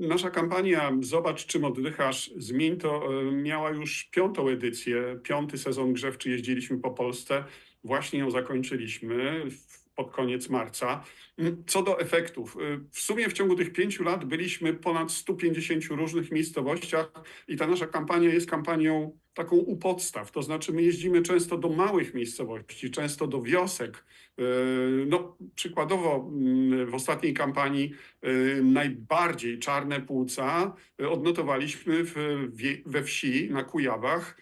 Nasza kampania Zobacz czym oddychasz, zmień to e, miała już piątą edycję, piąty sezon grzewczy jeździliśmy po Polsce. Właśnie ją zakończyliśmy pod koniec marca. Mm, Co do efektów, e, w sumie w ciągu tych pięciu lat byliśmy ponad 150 różnych miejscowościach i ta nasza kampania jest kampanią taką u podstaw. To znaczy my jeździmy często do małych miejscowości, często do wiosek. E, No, przykładowo mm, w ostatniej kampanii y, najbardziej czarne płuca y, odnotowaliśmy we wsi na Kujawach.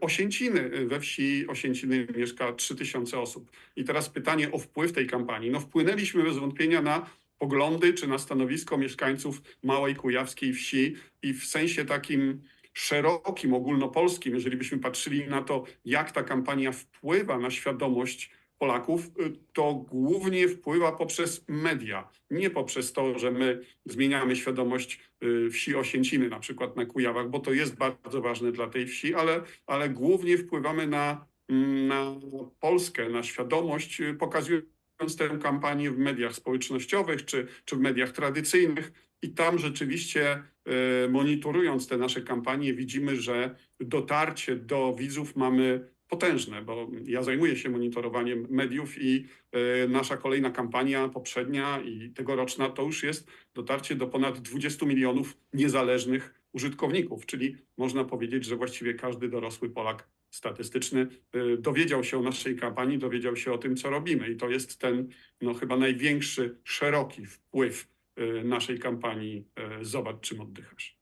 Osięciny. We wsi Osięciny mieszka 3000 osób. I teraz pytanie o wpływ tej kampanii. No wpłynęliśmy bez wątpienia na poglądy czy na stanowisko mieszkańców małej kujawskiej wsi i w sensie takim szerokim, ogólnopolskim, jeżeli byśmy patrzyli na to, jak ta kampania wpływa na świadomość Polaków, y, to głównie wpływa poprzez media, nie poprzez to, że my zmieniamy świadomość y, wsi Osięciny, na przykład na Kujawach, bo to jest bardzo ważne dla tej wsi, ale, ale głównie wpływamy na, mm, na Polskę, na świadomość, y, pokazując tę kampanię w mediach społecznościowych czy, czy w mediach tradycyjnych. I tam rzeczywiście, y, monitorując te nasze kampanie, widzimy, że dotarcie do widzów mamy potężne, bo ja zajmuję się monitorowaniem mediów i e, nasza kolejna kampania, poprzednia i tegoroczna, to już jest dotarcie do ponad 20 milionów niezależnych użytkowników, czyli można powiedzieć, że właściwie każdy dorosły Polak statystyczny e, dowiedział się o naszej kampanii, dowiedział się o tym, co robimy. I to jest ten no, chyba największy, szeroki wpływ e, naszej kampanii e, Zobacz, czym oddychasz.